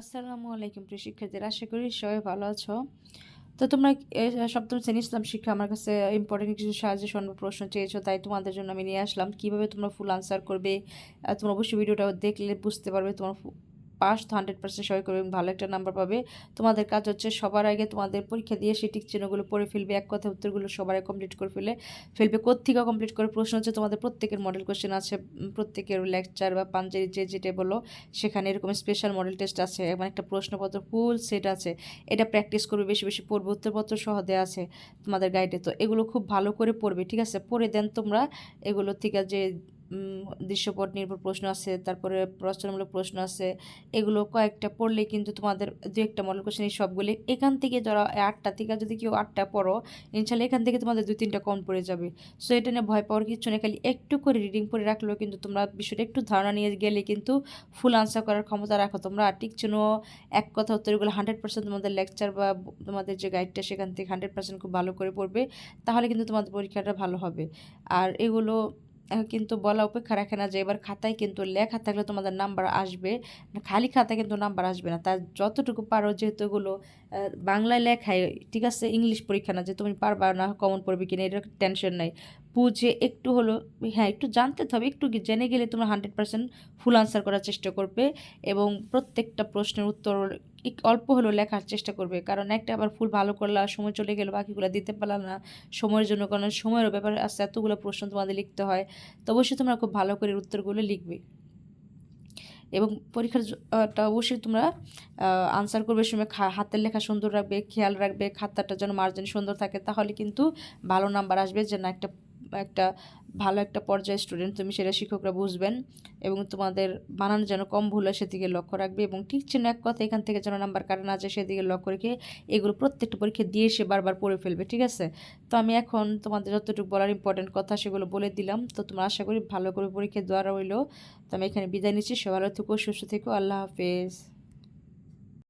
আসসালামু আলাইকুম প্রিয় শিক্ষার্থীরা, আশা করি সবাই ভালো আছো। তো তোমরা সপ্তম শ্রেণি ইসলাম শিক্ষা আমার কাছে ইম্পর্টেন্ট কিছু সাজেশন প্রশ্ন চেয়েছো, তাই তোমাদের জন্য আমি নিয়ে আসলাম। কীভাবে তোমরা ফুল আনসার করবে তোমরা অবশ্যই ভিডিওটা দেখলে বুঝতে পারবে তোমার পাস হান্ড্রেড পার্সেন্ট সবাই করবে এবং ভালো একটা নাম্বার পাবে। তোমাদের কাজ হচ্ছে সবার আগে তোমাদের পরীক্ষা দিয়ে সেই টিক চিহ্নগুলো পড়ে ফেলবে। এক কথা উত্তরগুলো সবার আগে কমপ্লিট করে ফেলে, ফেলবে কোথেকে কমপ্লিট করে? প্রশ্ন হচ্ছে তোমাদের প্রত্যেকের মডেল কোশ্চেন আছে প্রত্যেকের লেকচার বা পাঞ্জাবি যে যেটা বলো, সেখানে এরকম স্পেশাল মডেল টেস্ট আছে, এবং একটা প্রশ্নপত্র ফুল সেট আছে। এটা প্র্যাকটিস করবে, বেশি বেশি পড়বে, উত্তরপত্র সহ দেওয়া আছে তোমাদের গাইডে তো এগুলো খুব ভালো করে পড়বে, ঠিক আছে? পড়ে দেন তোমরা, এগুলো থেকে যে দৃশ্যপট নির্ভর প্রশ্ন আছে, তারপরে রচনামূলক প্রশ্ন আছে, এগুলো কয়েকটা পড়লে কিন্তু তোমাদের দু একটা মডেল কোশ্চেন এই সবগুলি এখান থেকে যারা আটটা থেকে যদি কেউ আটটা পড়ো, ইনশাল্লাহ এখান থেকে তোমাদের দুই তিনটা কম পড়ে যাবে। সো এটা নিয়ে ভয় পাওয়ার কিছু নেই, খালি একটু করে রিডিং করে রাখলেও কিন্তু তোমরা বিষয়টা একটু ধারণা নিয়ে গেলে কিন্তু ফুল আনসার করার ক্ষমতা রাখো তোমরা। ঠিক যেন এক কথা উত্তরগুলো হান্ড্রেড পার্সেন্ট তোমাদের লেকচার বা তোমাদের যে গাইডটা সেখান থেকে হান্ড্রেড পার্সেন্ট খুব ভালো করে পড়বে, তাহলে কিন্তু তোমাদের পরীক্ষাটা ভালো হবে। আর এগুলো কিন্তু বলা অপেক্ষা রাখে না যে এবার খাতায় কিন্তু লেখা থাকলে তোমাদের নাম্বার আসবে। খালি খাতায় কিন্তু নাম্বার আসবে না। তার যতটুকু পারো যেহেতু এগুলো বাংলায় লেখায়, ঠিক আছে? ইংলিশ পরীক্ষা না, যে তুমি পারবা না কমন পড়বে কিনা এটা টেনশন নাই। বুঝে একটু হলো হ্যাঁ একটু জানতে হবে, একটু জেনে গেলে তোমরা হান্ড্রেড পার্সেন্ট ফুল আনসার করার চেষ্টা করবে এবং প্রত্যেকটা প্রশ্নের উত্তর অল্প হলেও লেখার চেষ্টা করবে। কারণ একটা আবার ফুল ভালো করলে সময় চলে গেলো বাকিগুলো দিতে পারলাম না। সময়ের জন্য কারণ সময়েরও ব্যাপার আছে এতগুলো প্রশ্ন তোমাদের লিখতে হয়। তো অবশ্যই তোমরা খুব ভালো করে উত্তরগুলো লিখবে। এবং পরীক্ষার জ- আহ, টা অবশ্যই তোমরা আনসার করবে সময় হাতের লেখা সুন্দর রাখবে খেয়াল রাখবে খাতাটা যেন মার্জিন সুন্দর থাকে তাহলে কিন্তু ভালো নাম্বার আসবে যে না একটা একটা ভালো একটা পর্যায়ে স্টুডেন্ট তুমি সেটা শিক্ষকরা বুঝবেন এবং তোমাদের বানান যেন কম ভুল হয় সেদিকে লক্ষ্য রাখবে এবং ঠিক যেন এক কথা এখান থেকে যেন নাম্বার কাটা না যায় সেদিকে লক্ষ্য রেখে এগুলো প্রত্যেকটা পরীক্ষা দিয়ে সে বারবার পড়ে ফেলবে, ঠিক আছে? তো আমি এখন তোমাদের যতটুকু বলার ইম্পর্টেন্ট কথা সেগুলো বলে দিলাম। তো তোমরা আশা করি ভালো করে পরীক্ষা দেওয়া রইল। তো আমি এখানে বিদায় নিচ্ছি। সে ভালো থেকো, সুস্থ থেকো। আল্লাহ হাফেজ।